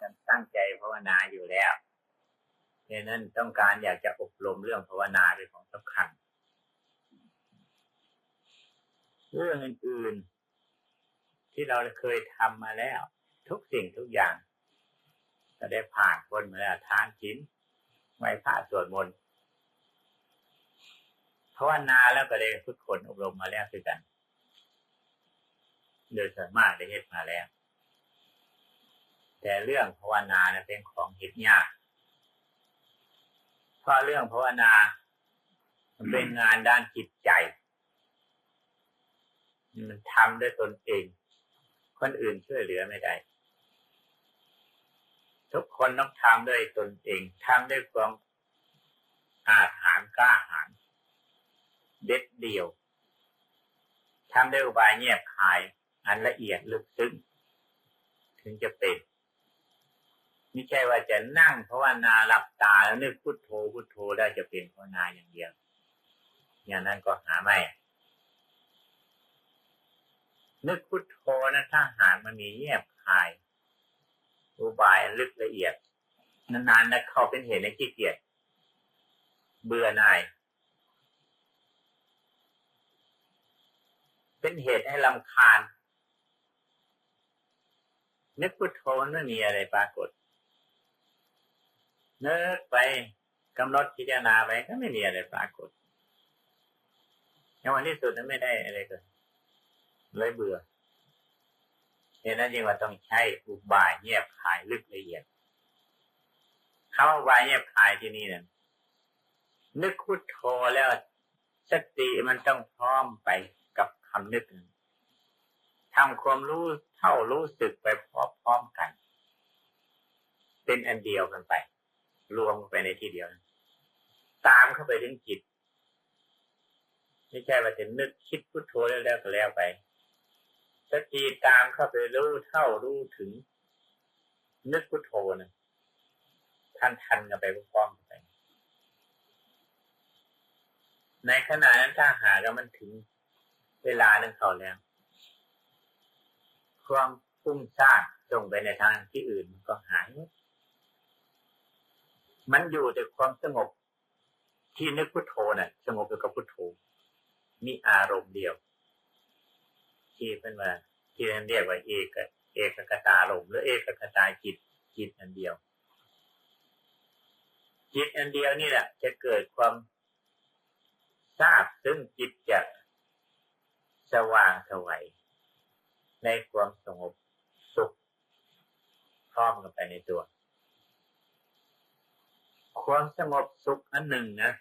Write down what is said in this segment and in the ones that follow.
กันตั้งใจภาวนาอยู่แล้วดังนั้นต้องการอยากจะอบรมเรื่องภาวนาเป็นของสำคัญ เรื่องอื่นๆที่เราเคยทำมาแล้ว ทุกสิ่งทุกอย่าง ก็ได้ผ่านพ้นมาแล้วทานชิ้นไหว้พระสวดมนต์ภาวนาแล้วก็ได้ฝึกฝนอบรมมาแล้วคือกัน โดยส่วนมากได้เฮ็ดมาแล้ว แต่เรื่องภาวนาเป็นของเฮ็ดยากเพราะเรื่องภาวนามันเป็นงานด้านจิตใจ มันทำด้วยตนเอง คนอื่นช่วยเหลือไม่ได้ ทุกคนต้องทำด้วยตนเองทำด้วยความอาถรรกล้าหาญเด็ดเดี่ยวทำด้วยอุบายเงียบคาย อันละเอียดลึกซึ้งถึงจะเป็น ไม่ใช่ว่าจะนั่งเพราวนาหลับตาแล้วนึกพุทโธพุทโธได้จะเป็นภาวนาอย่างเดียว อย่างนั้นก็หาไม่ นึกพุทโธนะถ้าหากมันมีเงียบคายอุบายลึกละเอียด นานๆนะเข้าเป็นเหตุในขี้เกียจเบื่อหน่ายเป็นเหตุให้ลำคาญนึกพุทโธไม่มีอะไรปรากฏ นึกไปกำหนดพิจารณาไปก็ไม่มีอะไรปรากฏในวันที่สุดนั้นไม่ได้อะไรเลยเลยเบื่อเหตุนั้นจึงว่าต้องใช้อุบายเงียบขายลึกละเอียดคำว่าอุบายเงียบขายที่นี่นั่นนึกพุทโธแล้วสติมันต้องพร้อมไปกับคำนึกนั้นทำความรู้เท่ารู้สึกไปพร้อมๆกัน เป็นอันเดียวกันไป รวมไปในที่เดียว ตามเข้าไปถึงจิต ไม่ใช่ว่าจะนึกคิดพุทโธแล้วแล้วก็แล้วไปสติตามเข้าไปรู้เท่ารู้ถึง นึกพุทโธนะท่านทันกันไปพร้อมๆไป ในขณะนั้นถ้าหากมันถึงเวลานั้นเขาแล้ว ความฟุ้งซ่านส่งไปในทางที่อื่นมันก็หายมั มันอยู่แต่ความสงบ ที่นึกพุทโธน่ะ สงบอยู่กับพุทโธมีอารมณ์เดียว ที่เป็นว่าที่เรียกว่าเอกเอกกตาลมหรือเอกกตาจิตจิตอันเดียว จิตอันเดียวนี่แหละ จะเกิดความทราบซึ่งจิตจะสว่างสวัยในความสงบสุขพร้อมกันไปในตัว ความสงบสุขอันหนึ่งนะ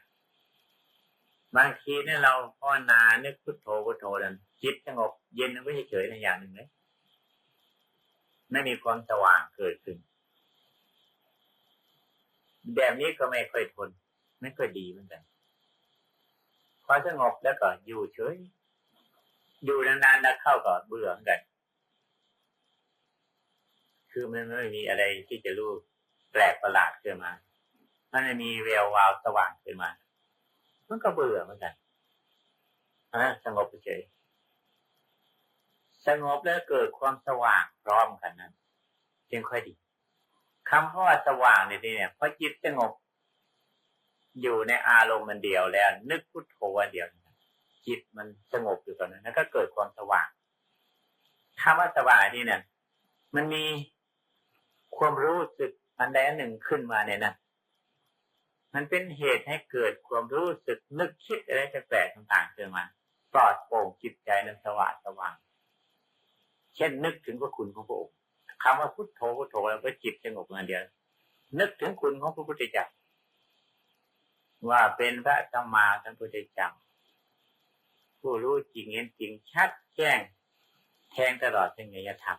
บางทีเนี่ยเราภาวนานึกพุทโธพุทโธนั้นจิตสงบเย็นไม่เฉยในอย่างหนึ่งเลยไม่มีความสว่างเกิดขึ้นแบบนี้ก็ไม่ค่อยทน ไม่ค่อยดีเหมือนกันพอสงบแล้วก็อยู่เฉย อยู่นานๆแล้วเข้าก็เบื่อเหมือนกัน คือมันไม่มีอะไรที่จะรู้แปลกประหลาดขึ้นมา มันไม่มีแวววาวสว่างขึ้นมา มันก็เบื่อเหมือนกันนะสงบเฉยสงบแล้วเกิดความสว่างพร้อมกันนั้นจึงค่อยดีคำว่าสว่างในที่เนี่ยพอจิตสงบ อยู่ในอารมณ์มันเดียวแล้ว นึกพุทโธวันเดียว จิตมันสงบอยู่ตอนนั้นแล้วก็เกิดความสว่างคำว่าสว่างที่เนี่ย มันมีความรู้สึกอันใดอันหนึ่งขึ้นมาเนี่ยนะ มันเป็นเหตุให้เกิดความรู้สึกนึกคิดอะไรแปลกต่างๆขึ้นมาปลอดโปร่งจิตใจนั้นสว่างสว่าง เช่นนึกถึงพระคุณของพระองค์คำว่าพุทโธพุทโธแล้วก็จิตสงบเงินเดียว นึกถึงคุณของพระพุทธเจ้าว่าเป็นพระสัมมาสัมพุทธเจ้าผู้รู้จริงเห็นจริงชัดแจ้งแทงตลอดเป็นไงธรรม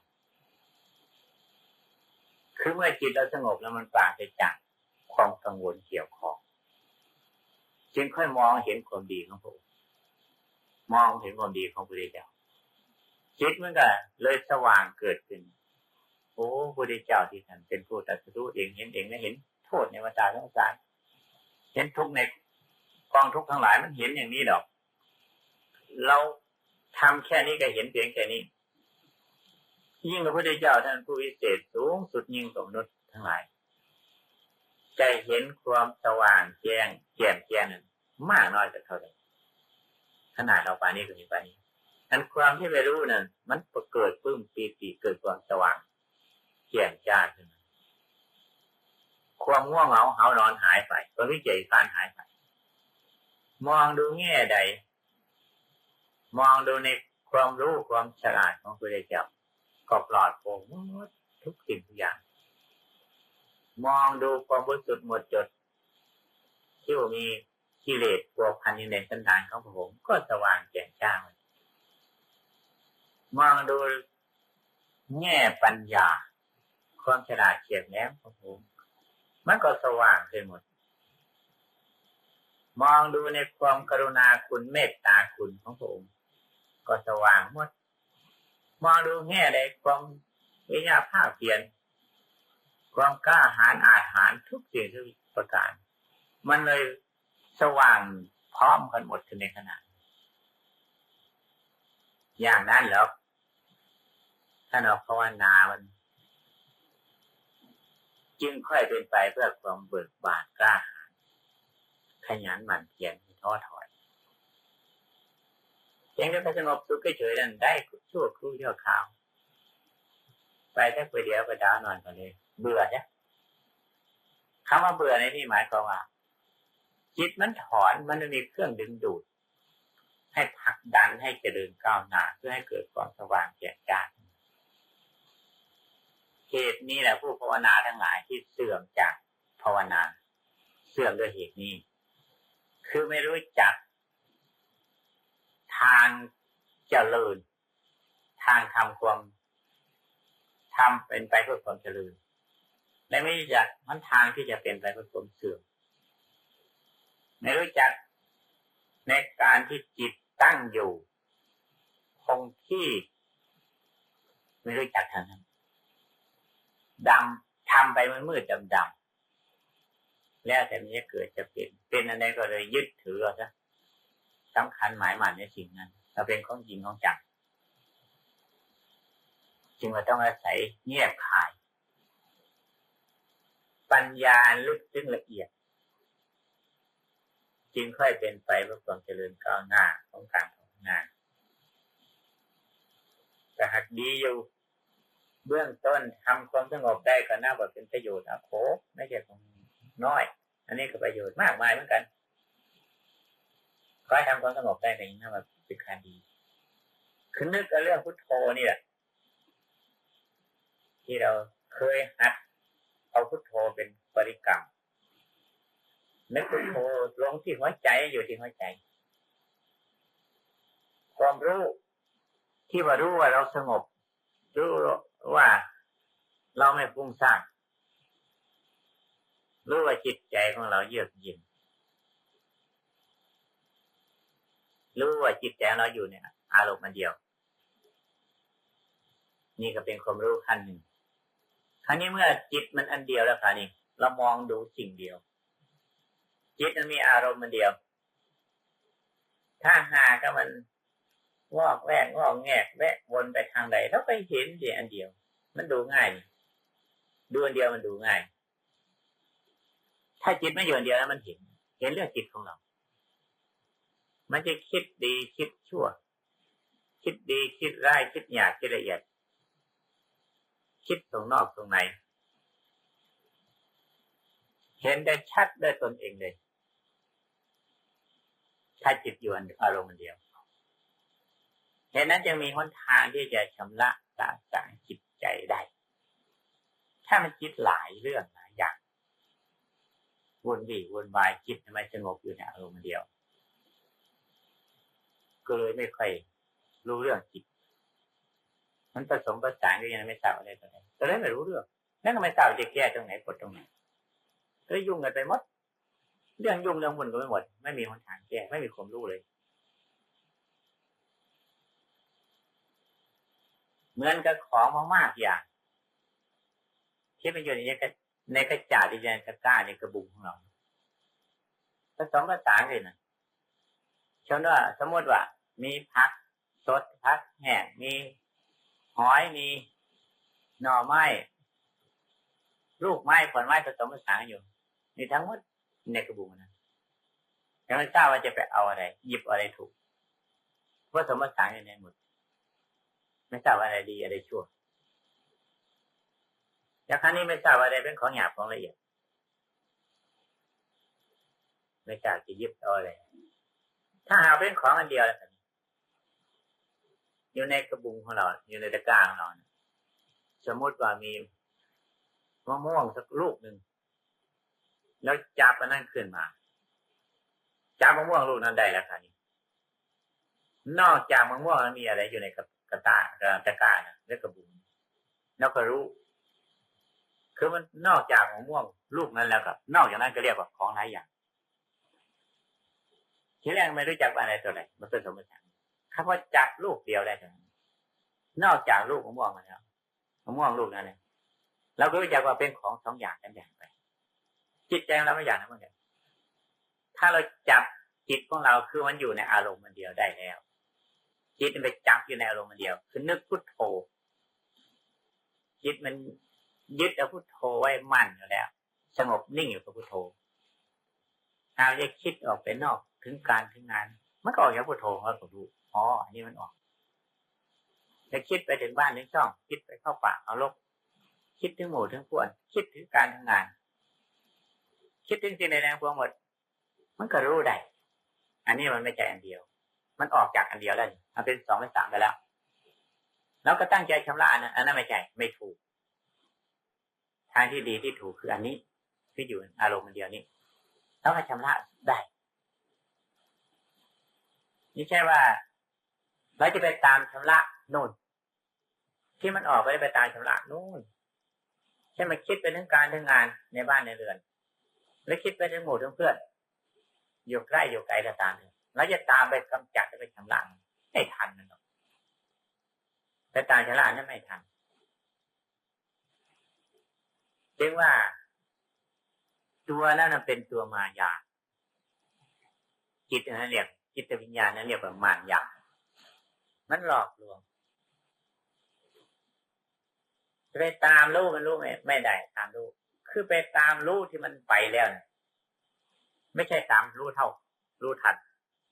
คือเมื่อจิตเราสงบแล้วมันปราศจาก ความกังวลเกี่ยวของจึงค่อยมองเห็นความดีของพระองค์มองเห็นความดีของพระพุทธเจ้าจิตมันก็เลยสว่างเกิดขึ้น โอ้พระพุทธเจ้าที่ท่านเป็นผู้ตรัสรู้เองเห็นเองและเห็นโทษในวัฏสงสารเห็นทุกในกองทุกทั้งหลายมันเห็นอย่างนี้ดอก เราทำแค่นี้ก็เห็นเพียงแค่นี้ ยิ่งพระพุทธเจ้าท่านผู้วิเศษสูงสุดยิ่งกว่ามนุษย์ทั้งหลาย ใจเห็นความสว่างแจ้งแจ่มแจ้งนั้นมากน้อยจะเท่าไหร่ขนาดเราปานี้ก็เห็นปานนี้อันความที่ไม่รู้นั้นมันเกิดปื้มปีติเกิดความสว่างแจ่มจ้าขึ้นความง่วงเหงาเหานอนหายไปความวิจัยการหายไป มองดูแง่ใด มองดูในความรู้ความฉลาดของพระเจ้าก็ปลอดโปร่งทุกสิ่งทุกอย่าง มองดูความบริสุทธิ์หมดจด ที่ว่ามีกิเลสตัวพันอยู่ในสันดานของผม ก็สว่างแจ่มจ้างมองดูแง่ปัญญา ความฉลาดเฉียบแหลมของผมมันก็สว่างขึ้นหมด มองดูในความกรุณาคุณเมตตาคุณของพระองค์ก็สว่างหมด มองดูแง่ใดความวิญญาภาพเพียน ความกล้าหาญอาจหารทุกสิ่งทุกประการ มันเลยสว่างพร้อมกันหมดในขณะอย่างนั้นแล้วถ้าเราภาวนามัน จึงค่อยเป็นไปเพื่อความเบิกบานกล้าหาญขยันหมั่นเพียรท้อถอยเพียงแต่สงบสุขเฉยๆนั้นได้ชั่วครู่ชั่วคราว ไปแค่ไปเดียวไปดาวนอนก่อนเลย เบื่อเนี่ยคำว่าเบื่อในที่หมายความว่าจิตมันถอนมันม่มีเครื่องดึงดูด ให้ผลักดันให้เจริญก้าวหน้าเพื่อให้เกิดความสว่างแจ่มจ้าเหตุนี้แหละผู้ภาวนาทั้งหลายที่เสื่อมจากภาวนา เสื่อมด้วยเหตุนี้ คือไม่รู้จัก ทางเจริญ ทางทำความทำเป็นไปเพื่อความเจริญ และไม่รู้จักมันทางที่จะเป็นไปเพื่อความเสื่อมไม่รู้จักในการที่จิตตั้งอยู่ คงที่ ไม่รู้จักทางนั้นดำทำไปมันมืดดำดำแล้วแต่มันจะเกิดจะเป็นเป็นอะไรก็เลยยึดถือซะสำคัญหมายมันในสิ่งนั้นเราเป็นของจริงของจังจึงเราต้องอาศัยเงียบคาย ปัญญาลึกซึ้งละเอียด จึงค่อยเป็นไปเพื่อความเจริญก้าวหน้าของการทำงานแต่หากดีอยู่ เบื้องต้นทำความสงบได้ก็น่าว่าเป็นประโยชน์นะโคไม่ใช่ของน้อย อันนี้ก็ประโยชน์มากมายเหมือนกันก็ให้ทำความสงบได้ในน่าว่าเป็นการดีคือนึกเรื่องพุทโธนี่แหละที่เราเคยหัด เอาพุทโธเป็นบริกรรมนึกพุทโธลงที่หัวใจอยู่ที่หัวใจ ความรู้ที่ว่ารู้ว่าเราสงบ รู้ว่าเราไม่ฟุ้งซ่านรู้ว่าจิตใจของเราเยือกเย็นรู้ว่าจิตใจเราอยู่เนี่ยอารมณ์มันเดียว นี่ก็เป็นความรู้ขั้นหนึ่ง ครั้นี้เมื่อจิตมันอันเดียวแล้วค่ะนี่เรามองดูสิ่งเดียว จิตมันมีอารมณ์มันเดียว ถ้าหาก็มันงอกแวกงอกแงกแวะวนไปทางใดเราไปเห็นเดียอันเดียว มันดูง่ายดูอันเดียวมันดูง่าย ถ้าจิตไม่อยู่อันเดียวแล้วมันเห็น เห็นเรื่องจิตของเรา มันจะคิดดีคิดชั่ว คิดดีคิดร้ายคิดหยาบคิดละเอียด คิดตรงนอกตรงใน เห็นได้ชัดได้ตนเองเลย ถ้าจิตอยู่อารมณ์เดียวเหตุนั้นจึงมีหนทางที่จะชำระสาสางจิตใจได้ ถ้ามันคิดหลายเรื่องหลายอย่างวนวี่วนวายจิตทำไมสงบอยู่ในอารมณ์เดียว ก็เลยไม่ค่อยรู้เรื่องจิต มันผสมประสานก็ยังไม่ทราบอะไรต่ออะไรก็เลยไม่รู้เรื่องนั่นก็ไม่ทราบจะแก้ตรงไหนปลดตรงไหนก็ยุ่งกันไปหมด เรื่องยุ่งเรื่องวุ่นก็ไม่หมด ไม่มีหนทางแก้ไม่มีความรู้เลย เหมือนกับของมากๆอย่างที่เป็นอยู่ในกระในกระจาดที่ในกระก้าในกระบุงของเราผสมผสานเลยนะเช่นว่าสมมติว่า มีพักสดพักแห้งมี หอยมีหน่อไม้ลูกไม้ผลไม้ผสมผสานอยู่นี่ทั้งหมดในกระบุงนะยังไม่ทราบว่าจะไปเอาอะไร หยิบอะไรถูกผสมผสานอยู่ในหมด ไม่ทราบอะไรดีอะไรชั่วแล้วครั้งนี้ไม่ทราบอะไรเป็นของหยาบของละเอียดไม่ทราบจะหยิบเอาอะไรถ้าหาเป็นของอันเดียวแล้ว อยู่ในกระบุงของเรา อยู่ในตะกร้าของเราสมมติว่ามีมะม่วงสักลูกหนึ่งแล้วจับมันนั่นขึ้นมาจับมะม่วงลูกนั้นได้แล้วครับนอกจากมะม่วงมันมีอะไรอยู่ในกระตากระตะกร้าและกระบุงแล้วก็รู้ คือมันนอกจากมะม่วงลูกนั้นแล้วก็นอกจากนั้นก็เรียกว่าของหลายอย่างทีแรกไม่รู้จักอะไรตัวไหนมันเป็นสมมติ คำว่าจับลูกเดียวได้เท่านั้นนอกจากลูกมะม่วงแล้วมะม่วงลูกนั้นเนี่ยเราก็รู้จักว่าเป็นของสองอย่างกันอย่างไป จิตใจเราไม่อย่างนั้นเหมือนกันถ้าเราจับจิตของเราคือมันอยู่ในอารมณ์มันเดียวได้แล้ว จิตมันไปจับอยู่ในอารมณ์มันเดียว คือนึกพุทโธจิตมันยึดเอาพุทโธไว้มั่นอยู่แล้ว สงบนิ่งอยู่กับพุทโธถ้าจะคิดออกไปนอกถึงการถึงงานมันก็ออกจากพุทโธเราก็รู้ อ๋ออันนี้มันออกจะคิดไปถึงบ้านถึงช่อง คิดไปเข้าป่าเอาลก คิดถึงหมู่ถึงพวนคิดถึงการทำงาน คิดถึงสิ่งใดๆพวงหมด มันก็รู้ได้ อันนี้มันไม่ใช่อันเดียว มันออกจากอันเดียวแล้วมันเป็นสองเป็นสามไปแล้ว แล้วก็ตั้งใจชำระนะอันนั้นไม่ใช่ไม่ถูก ทางที่ดีที่ถูกคืออันนี้ที่อยู่อารมณ์อันเดียวนี้แล้วก็ชำระได้ไม่ใช่ว่า เราจะไปตามชำระนู่น ที่มันออกไปไปตามชำระนู่นใช่ไหมคิดไปถึงการถึงงานในบ้านในเรือน แล้วคิดไปถึงหมู่ถึงเพื่อนอยู่ใกล้อยู่ไกลก็ตามเราจะตามไปกำจัดไปชำระไม่ทันนะแต่ตามชำระนั้นไม่ทันจึงว่า ตัวนั้นเป็นตัวมายาจิตนั้นเรียกจิตวิญญาณนั้นเรียกว่ามายา มันหลอกลวงไปตามรู้มันรู้ไม่ไม่ได้ตามรู้ คือไปตามรู้ที่มันไปแล้วนไม่ใช่ตามรู้เท่า รู้ทัน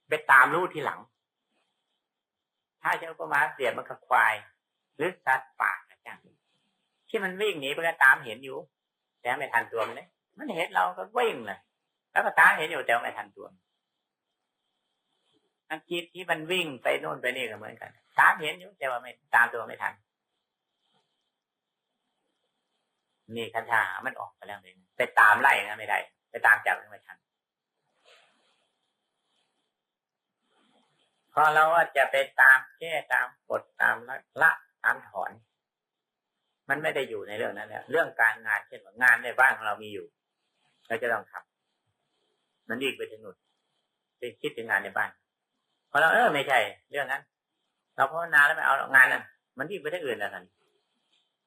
ไปตามรู้ที่หลัง ถ้าจะประมาเสียมันกับควาย หรือสัตว์ป่าจังที่มันวิ่งหนีไปก็ตามเห็นอยู่ แต่ไม่ทันตัวมันเลยมันเห็นเราก็วิ่งเลยแล้วก็ตามเห็นอยู่แต่ไม่ทันตัวอัน จิตที่มันวิ่งไปโน่นไปนี่ก็เหมือนกัน ตามเห็นอยู่แต่ว่าไม่ตามตัวไม่ทันนี่คันธามันออกไปแล้วเองไปตามไล่นะไม่ได้ ไปตามจับไม่ทันพอเราว่าจะไปตามแก้ตามกดตามละละตามถอน มันไม่ได้อยู่ในเรื่องนั้นแล้วเรื่องการงานเช่นว่างานในบ้านของเรามีอยู่เราจะต้องทำมันวิ่งไปถึงหนุดไปคิดถึงงานในบ้าน พอเราเออไม่ใช่ เรื่องนั้น เราภาวนาแล้วไม่เอางานนั้นมันวิ่งไปที่อื่นแล้วกัน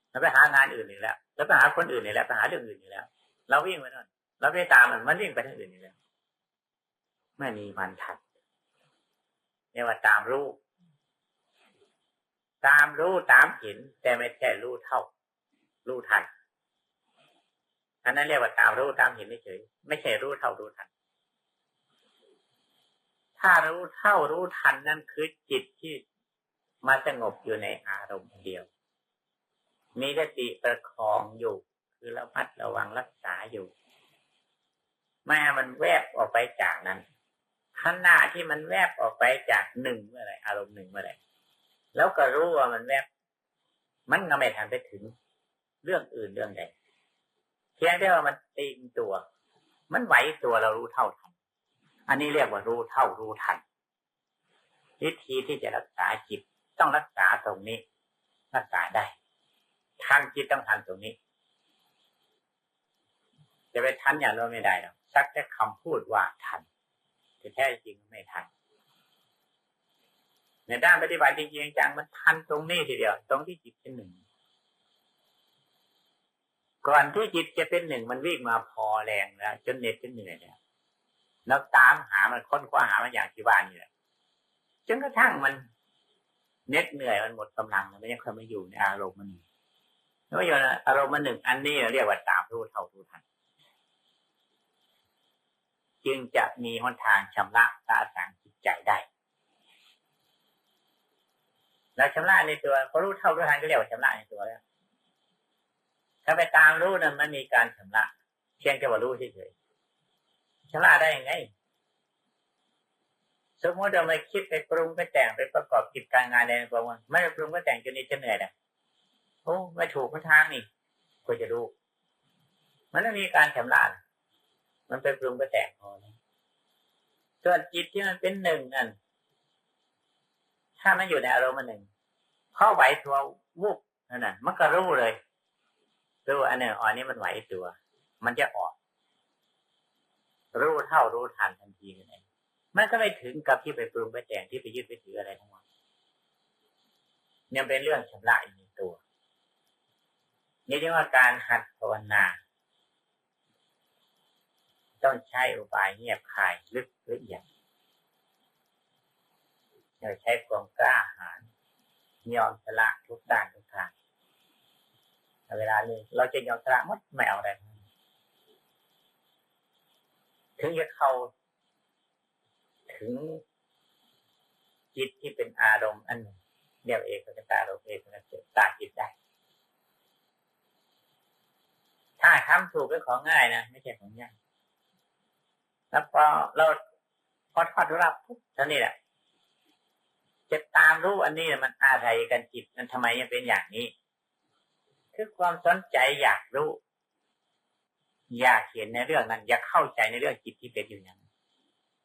เราไปหางานอื่นอีกแล้วแล้วไปหาคนอื่นอีกแล้วไปหาเรื่องอื่นอีกแล้ว เราวิ่งไปนั่นเราไปตามมันมันวิ่งไปทางอื่นอีกแล้วไม่มีมันทันเรียกว่าตามรู้ ตามรู้ตามเห็น แต่ไม่ใช่รู้เท่า รู้ทันอันนั้นเรียกว่าตามรู้ตามเห็นเฉยไม่ใช่รู้เท่ารู้ทัน ถ้ารู้เท่ารู้ทันนั่นคือจิตที่มาสงบอยู่ในอารมณ์เดียว มีสติประคองอยู่ คือระมัดระวังรักษาอยู่แม่มันแวบออกไปจากนั้นขณะที่มันแวบออกไปจากหนึ่งเมื่อไรอารมณ์หนึ่งเมื่อไรแล้วก็รู้ว่ามันแวบ มันก็ไม่ทันไปถึง เรื่องอื่นเรื่องใดเพียงแต่ว่ามันตีมตัว มันไหวตัวเรารู้เท่าทัน อันนี้เรียกว่ารู้เท่ารู้ทันวิธีที่จะรักษาจิตต้องรักษาตรงนี้ รักษาได้ทันจิตต้องทันตรงนี้ จะไปทันอย่างเราไม่ได้หรอกสักแต่คำพูดว่าทันแต่แท้จริงไม่ทันในด้านปฏิบัติจริงจังมันทันตรงนี้ทีเดียว ตรงที่จิตเป็นหนึ่ง ก่อนที่จิตจะเป็นหนึ่งมันวิ่งมาพอแรงแล้วจนเน็ตจนเหนื่อยแล้ว แล้วตามหามันค้นคว้าหามันอย่างที่บ้านี่แหละจนกระทั่งมันเน็ตเหนื่อยมันหมดกำลังมันยังเคยมาอยู่ในอารมณ์มันแล้วอยู่อารมณ์มันหนึ่งอันนี้เราเรียกว่าตามรู้เท่ารู้ทันจึงจะมีหนทางชำระตาสางจิตใจได้ แล้วชำระในตัวพอรู้เท่ารู้ทันก็เรียกว่าชำระในตัวแล้ว ถ้าไปตามรู้นั้นมันมีการชำระ เพียงแค่ว่ารู้เฉย ชำระได้ยังไง สมมติเราไม่คิดไปปรุงไปแต่งไปประกอบกิจการงานในประวันไม่ไปปรุงไปแต่งจนนี้จะเหนื่อยนะโอ้ไม่ถูกทางนี่ควรจะรู้ มันต้องมีการชำระมันไปปรุงไปแต่งพอนะส่วนจิตที่มันเป็นหนึ่งนั่นถ้ามันอยู่ในอารมณ์หนึ่งเข้าไหวตัววุบนั่นน่ะมันก็รู้เลยรู้อันหนึ่งอันนี้มันไหวตัว มันจะออก รู้เท่ารู้ทันทันทีเลยมันก็ไม่ถึงกับที่ไปปรุงไปแต่งที่ไปยึดไปถืออะไรทั้งหมดยังเป็นเรื่องชำระอีกในตัวนี่เรียกว่าการหัดภาวนาต้องใช้อุบายเงียบคายลึกละเอียดเราใช้ความกล้าหาญยอมสละทุกด้านทุกทางเวลานี้เราจะยอมสละมดไม่เอาอะไร ถึงจะเข้าถึงจิตที่เป็นอารมณ์อันหนึ่งเรียกเอกกตารมณ์เอกกตตาจิตได้ถ้าทำถูกเป็นของง่ายนะไม่ใช่ของยากแล้วพอเราพอทอดรับปุ๊บเท่านี้แหละจะตามรู้อันนี้มันอะไรกันจิตมันทำไมยังเป็นอย่างนี้ คือความสนใจอยากรู้ อยากเห็นในเรื่องนั้น อยากเข้าใจในเรื่องจิตที่เป็นอยู่อย่างนั้น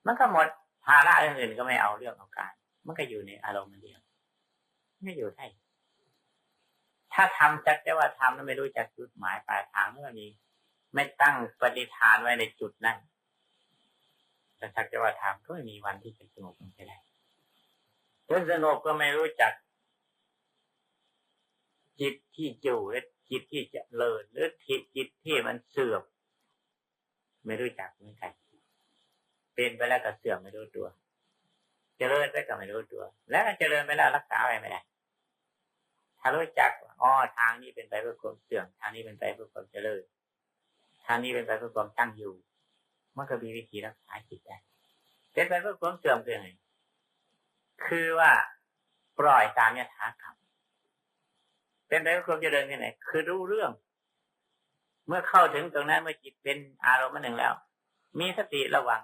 มันก็หมดภาระอื่นก็ไม่เอาเรื่องของการ มันก็อยู่ในอารมณ์เดียว ไม่อยู่ได้ถ้าทำจักแต่ว่าทำแล้วไม่รู้จักจุดหมายปลายทางเมื่อมีไม่ตั้งปฏิฐานไว้ในจุดนั้นแต่จักแต่ว่าทำก็ไม่มีวันที่จะสงบลงไปได้จนสงบก็ไม่รู้จัก จิตที่จู่และจิตที่จะเลินหรือจิตที่มันเสื่อม ไม่รู้จักเหมือนกันเป็นไปแล้วก็เสื่อมไม่รู้ตัว เจริญไปก็ไม่รู้ตัว แล้วเจริญไปแล้วรักษาไปไม่ได้ถ้ารู้จักอ๋อทางนี้เป็นไปเพื่อความเสื่อมทางนี้เป็นไปเพื่อความเจริญทางนี้เป็นไปเพื่อความตั้งอยู่มันก็มีวิธีรักษาจิตได้เป็นไปเพื่อความเสื่อมคือไงคือว่าปล่อยตามยถากรรมเป็นไปเพื่อความเจริญที่ไหนคือรู้เรื่อง เมื่อเข้าถึงตรงนั้นเมื่อจิตเป็นอารมณ์หนึ่งแล้ว มีสติระวัง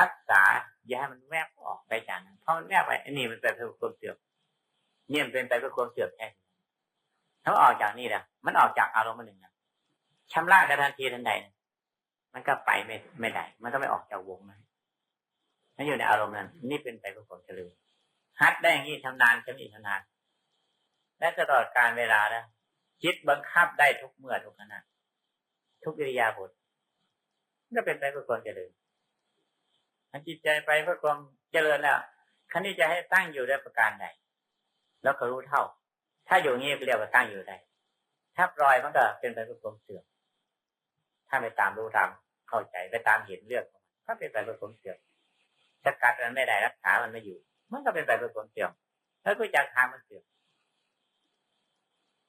รักษา อย่าให้มันแวบออกไปจากนั้นเพราะมันแวบไปอันนี้มันเป็นเพื่อความเสื่อมเนี่ยเป็นไปเพื่อความเสื่อมแท้ถ้าออกจากนี่นะมันออกจากอารมณ์หนึ่งนะชำระกระทันทีทันใด มันก็ไปไม่ไม่ได้ มันก็ไม่ออกจากวงนั้นมันอยู่ในอารมณ์นั้น นี่เป็นไปเพื่อความเฉลิมฮัดได้อย่างนี้ทำนานจะมีทำนานและตลอดการเวลาแล้ จิตบังคับได้ทุกเมื่อทุกขณะทุกกิริยาบทก็เป็นไปเพื่อความเจริญจิตใจไปเพื่อความเจริญแล้วคันนี้จะให้ตั้งอยู่ได้ประการใดแล้วก็รู้เท่า ถ้าอยู่งี้เรียกว่าตั้งอยู่ได้ ถ้าปล่อยมันก็เป็นไปเพื่อความเสื่อมถ้าไปตามรู้ตามเข้าใจไปตามเห็นเรื่องก็เป็นไปเพื่อความเสื่อมสกัดมันไม่ได้รักษามันไม่อยู่ มันก็เป็นไปเพื่อความเสื่อมแล้วรู้จักทางมันเสื่อม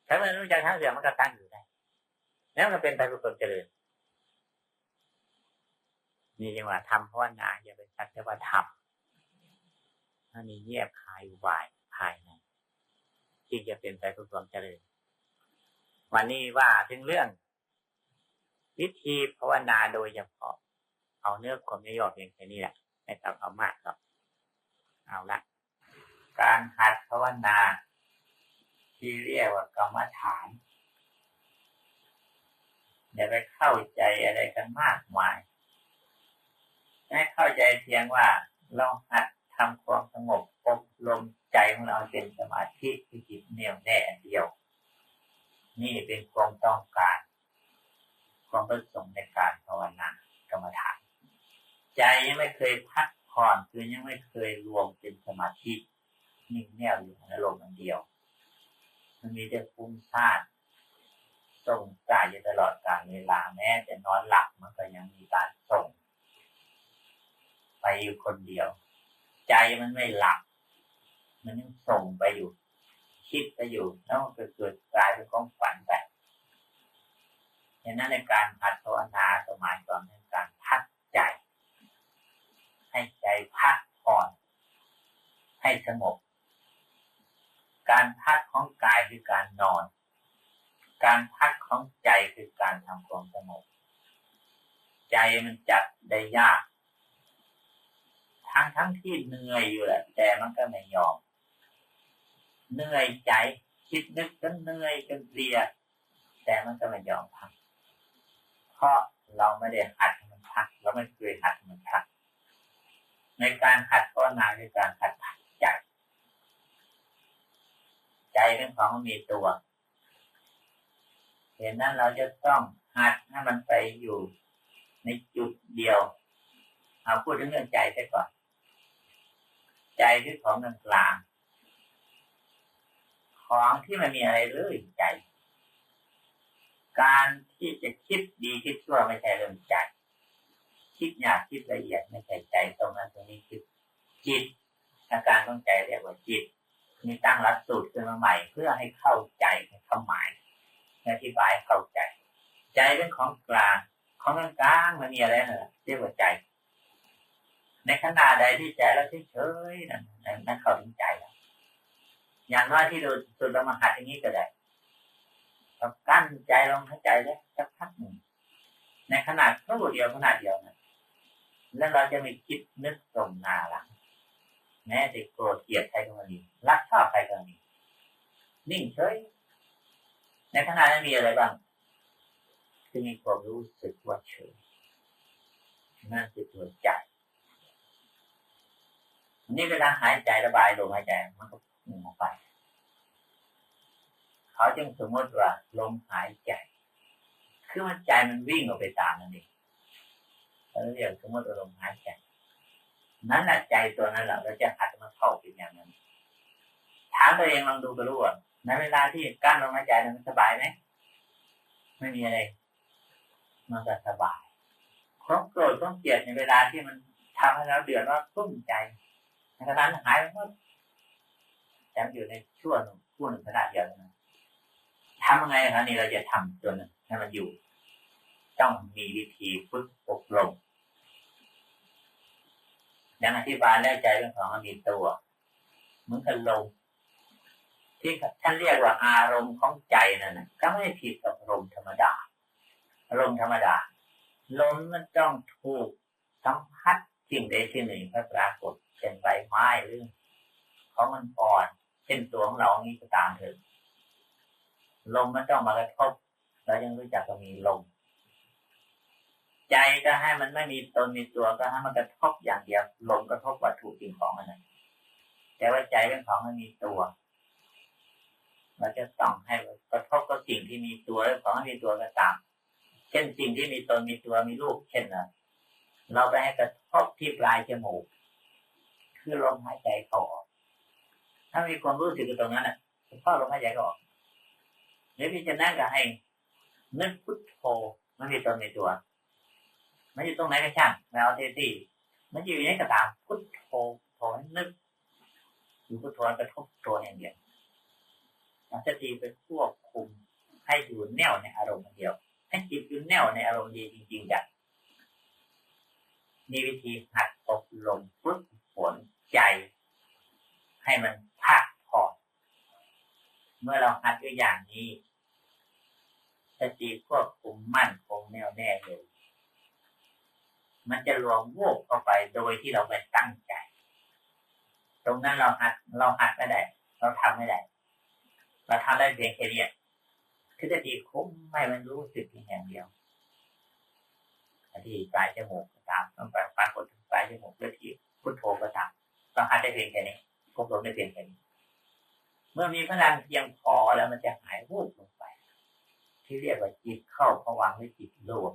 ถ้ามันรู้จักทางเสื่อมมันก็ตั้งอยู่ได้แล้วมันเป็นไปเพื่อความเจริญนี่เรียกว่าทำภาวนาอย่าไปสักแต่ว่าทำถ้ามีเงียบคายวายภายในที่จะเป็นไปเพื่อความเจริญ วันนี้ว่าถึงเรื่อง วิธีภาวนาโดยเฉพาะ เอาเนื้อความย่อเพียงแค่นี้แหละไม่ต้องเอามากหรอกเอาละ การหัดภาวนา ที่เรียกว่ากรรมฐานอย่าไปเข้าใจอะไรกันมากมายให้เข้าใจเพียงว่าเราหัดทำความสงบอบรมใจของเราเป็นสมาธิที่จิตเนียวแน่เดียว นี่เป็นความต้องการความประสงค์ในการภาวนากรรมฐาน ใจยังไม่เคยพักผ่อนคือยังไม่เคยรวมเป็นสมาธินิ่งแน่วอยู่ในอารมณ์เดียว มันมีแต่ฟุ้งซ่านส่งใจอยู่ตลอดกาลเวลาแม้จะนอนหลับมันก็ยังมีการส่ง ไปอยู่คนเดียว ใจมันไม่หลับ มันยังส่งไปอยู่ คิดไปอยู่แล้วมันก็เกิดกลายเป็นของฝันไปดังนั้นในการพัดภาวนาสมัยก่อนเป็นการพักใจ ให้ใจพักผ่อนให้สงบ การพักของกายคือการนอน การพักของใจคือการทำความสงบใจมันจัดได้ยาก ทั้งทั้งที่เหนื่อยอยู่แหละแต่มันก็ไม่ยอม เหนื่อยใจคิดนึกจนเหนื่อยจนเพลียแต่มันก็ไม่ยอมพัก เพราะเราไม่ได้หัดมันพัก เราไม่เคยหัดมันพัก ในการหัดก็นาคือการหัดพักใจ ใจเป็น ของมีตัว เห็นนั้นเราจะต้องหัดให้มันไปอยู่ในจุดเดียว เอาพูดถึงเรื่องใจไปก่อน ใจคือของกลางกลางของที่มันมีอะไรเลยใจ การที่จะคิดดีคิดชั่วไม่ใช่เรื่องใจคิดยากคิดละเอียดไม่ใช่ใจตรงนั้นตรงนี้คือจิตอาการของใจเรียกว่าจิต มีตั้งรัดสูตรขึ้นมาใหม่ เพื่อให้เข้าใจให้เข้าหมายอธิบายเข้าใจ ใจเป็นของกลาง ของกลางมันมีอะไรนะเรียกว่าใจ ในขณะใดที่ใจเราเฉยๆนั่นนั่นเข้าถึงใจแล้วอย่างน้อยที่เราสุดเรามาหัดอย่างนี้ก็ได้เรากั้นใจลงหายใจแล้วสักพักหนึ่งในขนาดแค่เดียวขนาดเดียวนะแล้วเราจะม่คิดนึกตรงหน้าหลัง แม้จะโกรธเกลียดใครก็มาดีรักชอบใครก็มาดีนิ่งเฉยในขณะนั้นมีอะไรบ้างคือมีความรู้สึกว่าเฉยนั่นคือตัวใจนี่เวลาหายใจระบายลมหายใจมันก็พุ่งออกไป เขาจึงสมมติว่าลมหายใจ คือมันใจมันวิ่งออกไปตามนั่นเองเราเรียกสมมติว่าลมหายใจ นั้นแหละใจตัวนั้นแหละเราจะหัดมาเข้าเป็นอย่างนั้นถามตัวเองลองดูก็รู้ว่าในเวลาที่กั้นลมหายใจมันสบายไหมไม่มีอะไร มันก็สบายความโกรธความเกลียดในเวลาที่มันทำให้เราเดือดร้อนตุ้มใจในขณะนั้นหายไปหมดแต่อยู่ในช่วงช่วงหนึ่งขนาดเดียวนะทำยังไงครับนี่เราจะทำตัวนึงให้มันอยู่ ต้องมีวิธีฝึกอบรม ย่างอธิบายแล้วใจเรื่องของมีตัวเหมือนกับลมที่ท่านเรียกว่าอารมณ์ของใจนั่นนะก็ไม่ผิดกับอารมธรรมดาอารมธรรมดาลมมันต้องถูกสัมผัสสิ่งใดสิ่งหนึ่งปรากฏเช่นใบไม้หรือเของมันอ่อนเช่นตัวของเรานี้ก็ตามเถอะลมมันต้องมากระทบเรายังรู้จักว่ามีลม ใจก็ให้มันไม่มีตนมีตัวก็ให้มันกระทบอย่างเดียวลมกระทบวัตถุสิ่งของมันนะแต่ว่าใจเป็นของมันมีตัวเราจะต้องให้กระทบกับสิ่งที่มีตัวแล้วของมีตัวก็ตาม เช่นสิ่งที่มีตนมีตัวมีรูปเช่นนะเราไปให้กระทบที่ปลายจมูก คือลมหายใจเขาออกถ้ามีความรู้สึกตรงนั้นอะเข้าลมหายใจออกหรือพี่จะนั่งก็ให้นึกพุทโธมันมีตนมีตัว มันอยู่ตรงไหนก็ช่างไม่เอาเทตีมันอยู่ในกระตามพุทโธโธนึกอยู่พุทโธกระทบตัวอย่างเดียวสติไปควบคุมให้อยู่แน่วในอารมณ์เดียว ให้จิตอยู่แน่วในอารมณ์ดีจริงๆจัดมีวิธีหัดอบรมฝึกฝนใจ ให้มันพักผ่อนเมื่อเราหัดด้วยอย่างนี้สติควบคุมมั่นคงแน่วแน่เลย มันจะรวมวูบเข้าไปโดยที่เราไม่ตั้งใจ ตรงนั้นเราหัดเราหัดไม่ได้ เราทำไม่ได้ เราทำได้เพียงแค่นี้คือสติคุ้มไม่มันรู้สึกเพียงอย่างเดียวที่ปลายจมูกก็ตามต้องไปปรากฏถึงปลายจมูกหรือที่พุทโธก็ตามต้องหัดได้เพียงแค่นี้ควบรวมได้เพียงแค่นี้ เมื่อมีพลังเพียงพอแล้วมันจะหายวูบลงไป ที่เรียกว่าจิตเข้าผวังหรือจิตรวม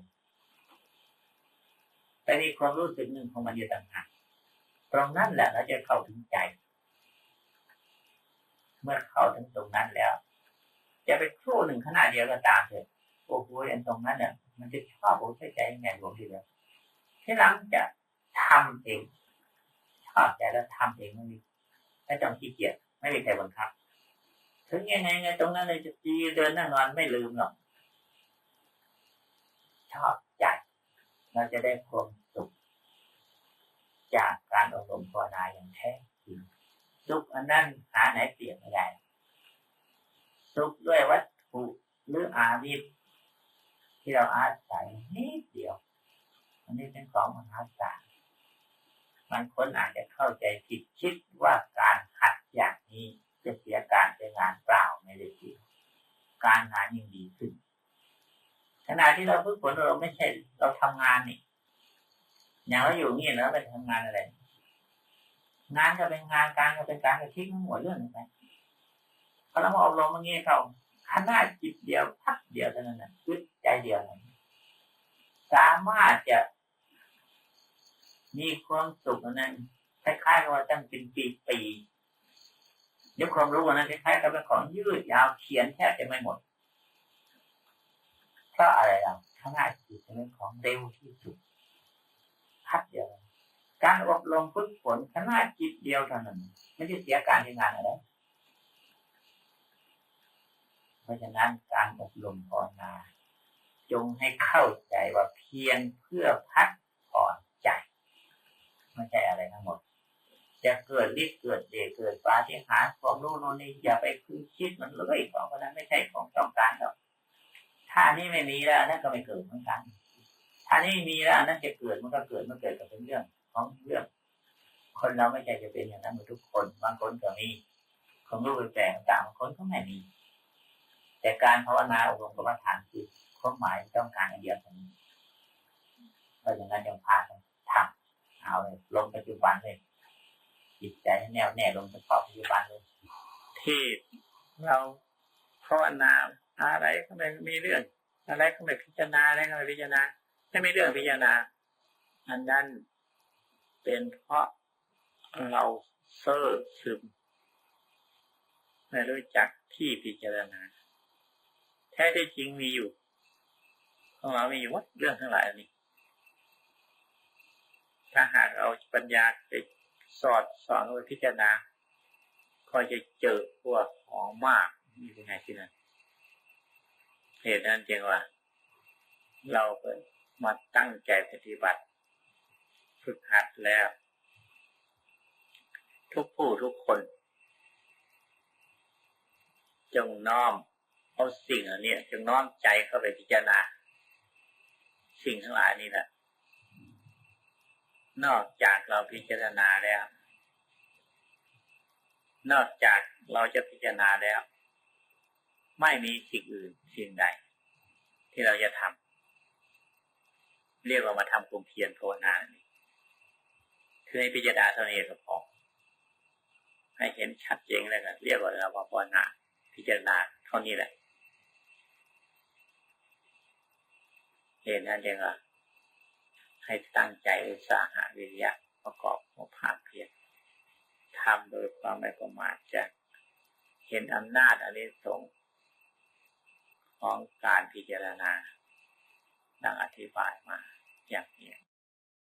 แต่มีความรู้สึกหนึ่งของมันอยู่ต่างหากตรงนั้นแหละเราจะเข้าถึงใจ เมื่อเข้าถึงตรงนั้นแล้วจะไปครู่หนึ่งขนาดเดียวก็ตามเถอะโอ้โหอันตรงนั้นเนี่ยมันจะชอบโอ้ใใจยังไงหลวงทีเดียวที่หลังจะทำเองชอบใจแล้วทำเองไม่มีไม่ต้องขี้เกียจไม่มีใครบังคับถึงยังไงไงตรงนั้นเลยจะจีเดินนั่งนอนไม่ลืมหรอกชอบใจ เราจะได้ความสุขจากการอบรมภาวนาอย่างแท้จริงสุขอันนั้นหาไหนเปรียบไม่ได้สุขด้วยวัตถุหรืออาวิธที่เราอาศัยนิดเดียว อันนี้เป็นของมหาศาลบางคนอาจจะเข้าใจผิดคิดว่าการหัดอย่างนี้จะเสียการใช้งานเปล่าไม่ได้จริงการงานยิ่งดีขึ้น ขณะที่เราฝึกฝนเราไม่ใช่เราทำงานนี่อย่างเราอยู่นี่แล้วไปทำงานอะไร งานก็เป็นงานการก็เป็นการก็ทิ้งหัวเรื่องไปพอเรามาอบรมอย่างนี้เขาขนาจิตเดียวพักเดียวเท่านั้นนะคือใจเดียวนั้นสามารถจะมีความสุขนั้นคล้ายๆกับว่าตั้งเป็นปีๆเดี๋ยวความรู้นั้นคล้ายๆกับเป็นของยืดยาวเขียนแทบจะไม่หมด เพราะอะไรล่ะขนาดจิตเป็นของเร็วที่สุดพักเดียว การอบรมฝึกฝนขนาดจิตเดียวเท่านั้นไม่ได้เสียการทำงานอะไรเพราะฉะนั้นการอบรมภาวนา จงให้เข้าใจว่าเพียงเพื่อพักผ่อนใจไม่ใช่อะไรทั้งหมดจะเกิดฤทธิ์เกิดเดชเกิดปาฏิหาริย์ของโน่นนี่อย่าไปคิดมันเลยของคนนั้นไม่ใช่ของต้องการหรอก ถ้านี่ไม่มีแล้วนั่นก็ไม่เกิดเหมือนกัน ถ้านี่มีแล้วนั่นจะเกิดมันก็เกิดมันเกิดกับเป็นเรื่องของเรื่อง คนเราไม่ใช่จะเป็นอย่างนั้นหมดทุกคนบางคนก็มีของรู้แปลกต่างบางคนก็ไม่มี แต่การภาวนาอบรมกรรมฐานคือความหมายต้องการอันเดียวกันเพราะฉะนั้นยังพาทำเอาเลยลงปัจจุบันเลยจิตใจให้แน่วแน่ลงเฉพาะปัจจุบันเลยที่เราภาวนา อะไรก็ไม่มีเรื่อง อะไรก็ไม่พิจารณาอะไรก็ไม่พิจารณาไม่มีเรื่องพิจารณาอันนั้นเป็นเพราะเราเซ่อซึมไม่รู้จักที่พิจารณา แท้ที่จริงมีอยู่ของเรามีอยู่วัดเรื่องทั้งหลายนี้ถ้าหากเอาปัญญาไปสอดสอนไปพิจารณาก็จะเจอพวกของมากนี่เป็นไงที่นั่น ตุนั้นจึงว่า เราเปิดมาตั้งใจปฏิบัติ ฝึกหัดแล้ว ทุกผู้ทุกคน จงน้อมเอาสิ่งอันนี้จงน้อมใจเข้าไปพิจารณา สิ่งทั้งหลายนี่แหละนอกจากเราพิจารณาแล้ว นอกจากเราจะพิจารณาแล้ว ไม่มีสิ่งอื่นสิ่งใดที่เราจะทำเรียกว่ามาทำกลมเพียรภาวนานี่คือให้พิจารณาเท่านี้ก็พอให้เห็นชัดเจนเลยกันเรียกว่าเราภาวนาพิจารณาเท่านี้แหละเห็นนั่นเองว่าให้ตั้งใจอุตสาหะวิริยะประกอบของภาคเพียรทำโดยความไม่ประมาทจะเห็นอำนาจอันิสงส์ ของการพิจารณา ดังอธิบายมาอย่างนี้